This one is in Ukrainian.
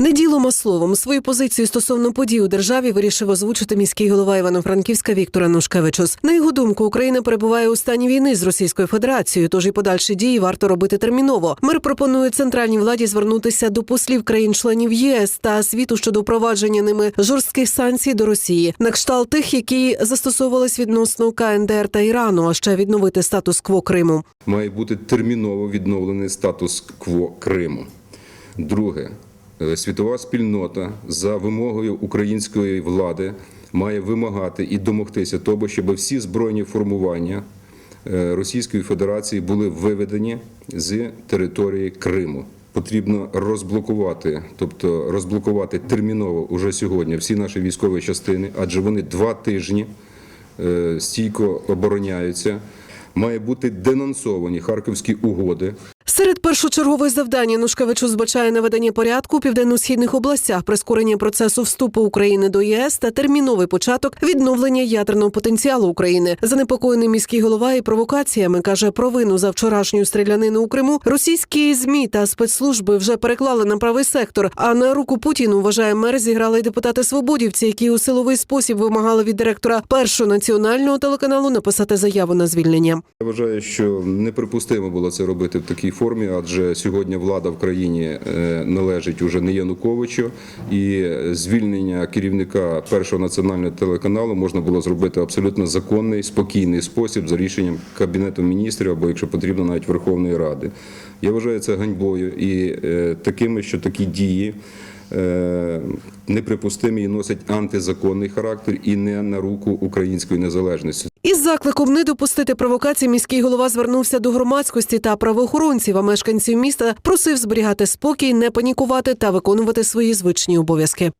Не ділом, а словом свою позицію стосовно подій у державі вирішив озвучити міський голова Івано-Франківська Віктор Анушкевичус. На його думку, Україна перебуває у стані війни з Російською Федерацією, тож і подальші дії варто робити терміново. Мер пропонує центральній владі звернутися до послів країн-членів ЄС та світу щодо впровадження ними жорстких санкцій до Росії, на кшталт тих, які застосовувались відносно КНДР та Ірану, а ще відновити статус-кво Криму. має бути терміново відновлений статус-кво Криму. Друге, світова спільнота за вимогою української влади має вимагати і домогтися того, щоб всі збройні формування е, Російської Федерації були виведені з території Криму. Потрібно розблокувати, тобто розблокувати терміново уже сьогодні всі наші військові частини, адже вони два тижні е, стійко обороняються. Має бути денонсовані харківські угоди. Серед першочергових завдань Янушкевичу збачає наведення порядку у південно-східних областях, прискорення процесу вступу України до ЄС та терміновий початок відновлення ядерного потенціалу України. Занепокоєний міський голова і провокаціями каже про вину за вчорашню стрілянину у Криму. Російські змі та спецслужби вже переклали на правий сектор. А на руку Путіну вважає мер зіграли й депутати свободівці, які у силовий спосіб вимагали від директора першого національного телеканалу написати заяву на звільнення. Я вважаю, що неприпустимо було це робити в такій формі, адже сьогодні влада в країні е, належить уже не Януковичу, і звільнення керівника першого національного телеканалу можна було зробити абсолютно законний, спокійний спосіб за рішенням кабінету міністрів або, якщо потрібно, навіть Верховної Ради. Я вважаю це ганьбою і е, такими, що такі дії. Е, Неприпустимі і носять антизаконний характер і не на руку української незалежності. Із закликом не допустити провокацій міський голова звернувся до громадськості та правоохоронців, а мешканців міста просив зберігати спокій, не панікувати та виконувати свої звичні обов'язки.